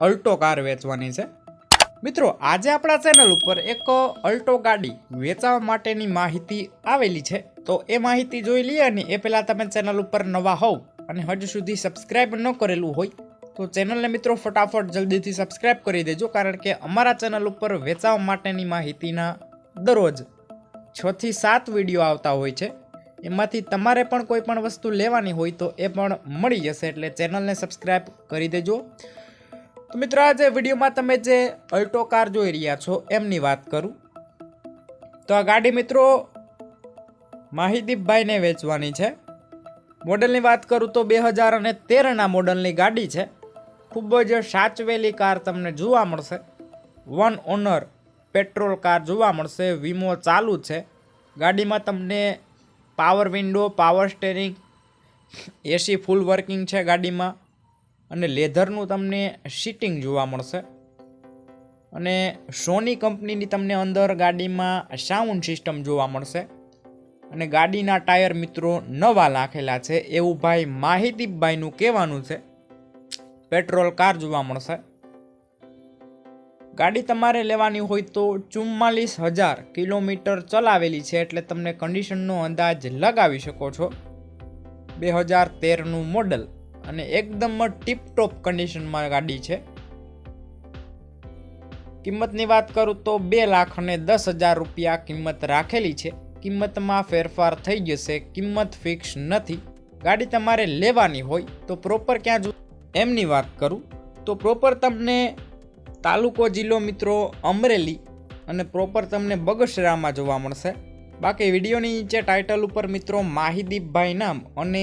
Alto car વેચવાની છે. મિત્રો, આજે આપણા ચેનલ ઉપર એક અલ્ટો ગાડી વેચાવા માટેની માહિતી આવેલી છે. તો એ માહિતી જોઈ લઈએ અને એ પહેલાં તમે ચેનલ ઉપર નવા હોવ અને હજુ સુધી સબસ્ક્રાઈબ ન કરેલું હોય, તો ચેનલને મિત્રો ફટાફટ જલ્દીથી સબસ્ક્રાઈબ કરી દેજો, કારણ કે અમારા ચેનલ ઉપર વેચાવા માટેની માહિતીના દરરોજ છથી સાત વીડિયો આવતા હોય છે. એમાંથી તમારે પણ કોઈ પણ વસ્તુ લેવાની હોય તો એ પણ મળી જશે, એટલે ચેનલને સબસ્ક્રાઈબ કરી દેજો. તો મિત્રો, આજે વિડીયોમાં તમે જે અલ્ટો કાર જોઈ રહ્યા છો, એમની વાત કરું. તો આ ગાડી મિત્રો માહિદીપભાઈને વેચવાની છે. મોડલની વાત કરું તો બે હજાર અને તેરના મોડલની ગાડી છે. ખૂબ જ સાચવેલી કાર તમને જોવા મળશે. વન ઓનર પેટ્રોલ કાર જોવા મળશે, વીમો ચાલુ છે. ગાડીમાં તમને power window, power steering, AC full working છે ગાડીમાં. અને લેધરનું તમને સીટિંગ જોવા મળશે. અને સોની કંપનીની તમને અંદર ગાડીમાં સાઉન્ડ સિસ્ટમ જોવા મળશે. અને ગાડીના ટાયર મિત્રો નવા નાખેલા છે. એવું ભાઈ માહિતીભાઈનું કહેવાનું છે. પેટ્રોલ કાર જોવા મળશે. ગાડી તમારે લેવાની હોય તો ચુમ્માલીસ હજાર કિલોમીટર ચલાવેલી છે એટલે તમને કન્ડિશનનો અંદાજ લગાવી શકો છો. બે હજાર તેરનું મોડલ અને એકદમ ટીપ ટોપ કન્ડિશનમાં ગાડી છે. કિંમતની વાત કરું તો બે લાખ અને દસ હજાર રૂપિયા કિંમત રાખેલી છે. કિંમતમાં ફેરફાર થઈ જશે, કિંમત ફિક્સ નથી. ગાડી તમારે લેવાની હોય તો પ્રોપર ક્યાં જો એમની વાત કરું તો પ્રોપર તમને તાલુકો, જિલ્લો મિત્રો અમરેલી અને પ્રોપર તમને બગસરામાં જોવા મળશે. બાકી વિડીયોની નીચે ટાઇટલ ઉપર મિત્રો માહિદીપભાઈ નામ અને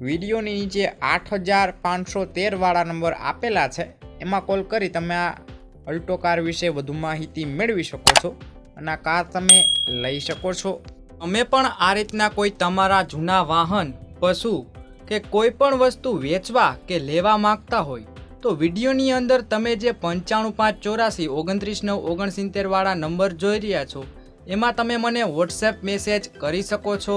વિડીયોની નીચે આઠ હજાર પાંચસો તેરવાળા નંબર આપેલા છે. એમાં કોલ કરી તમે આ અલ્ટો કાર વિશે વધુ માહિતી મેળવી શકો છો અને કાર તમે લઈ શકો છો. અમે પણ આ રીતના કોઈ તમારા જૂના વાહન, પશુ કે કોઈ પણ વસ્તુ વેચવા કે લેવા માંગતા હોય, તો વિડીયોની અંદર તમે જે પંચાણું પાંચ ચોરાસી ઓગણત્રીસ નવ ઓગણસિત્તેરવાળા નંબર જોઈ રહ્યા છો, એમાં તમે મને વોટ્સએપ મેસેજ કરી શકો છો.